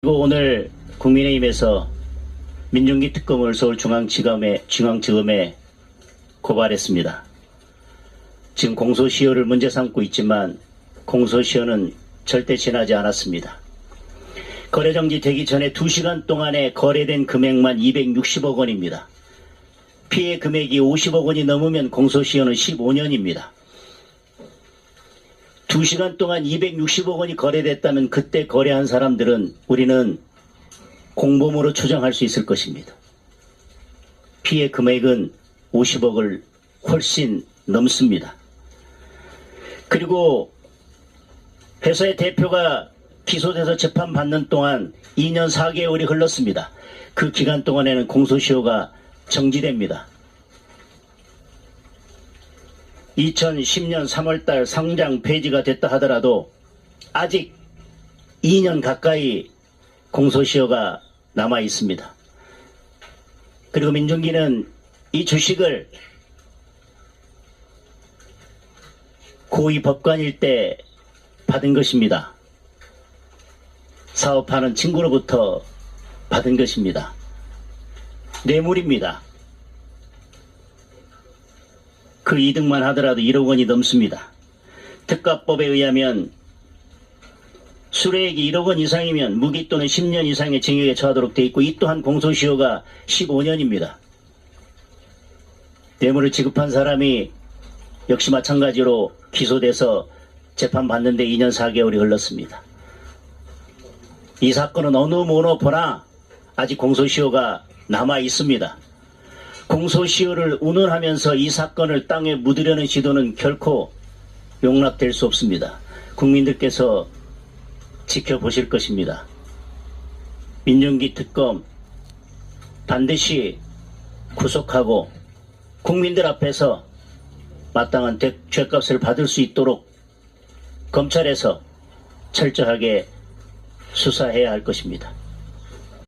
그리고 오늘 국민의힘에서 민중기 특검을 서울중앙지검에 중앙지검에 고발했습니다. 지금 공소시효를 문제 삼고 있지만 공소시효는 절대 지나지 않았습니다. 거래정지 되기 전에 2시간 동안에 거래된 금액만 260억 원입니다. 피해 금액이 50억 원이 넘으면 공소시효는 15년입니다. 2시간 동안 260억 원이 거래됐다면 그때 거래한 사람들은 우리는 공범으로 추정할 수 있을 것입니다. 피해 금액은 50억을 훨씬 넘습니다. 그리고 회사의 대표가 기소돼서 재판받는 동안 2년 4개월이 흘렀습니다. 그 기간 동안에는 공소시효가 정지됩니다. 2010년 3월달 상장 폐지가 됐다 하더라도 아직 2년 가까이 공소시효가 남아 있습니다. 그리고 민중기는 이 주식을 고위 법관일 때 받은 것입니다. 사업하는 친구로부터 받은 것입니다. 뇌물입니다. 그 이득만 하더라도 1억 원이 넘습니다. 특가법에 의하면 수뢰액이 1억 원 이상이면 무기 또는 10년 이상의 징역에 처하도록 되어 있고 이 또한 공소시효가 15년입니다. 뇌물을 지급한 사람이 역시 마찬가지로 기소돼서 재판받는데 2년 4개월이 흘렀습니다. 이 사건은 어느 모노 보나 아직 공소시효가 남아 있습니다. 공소시효를 운운하면서 이 사건을 땅에 묻으려는 시도는 결코 용납될 수 없습니다. 국민들께서 지켜보실 것입니다. 민정기 특검 반드시 구속하고 국민들 앞에서 마땅한 대- 죄값을 받을 수 있도록 검찰에서 철저하게 수사해야 할 것입니다.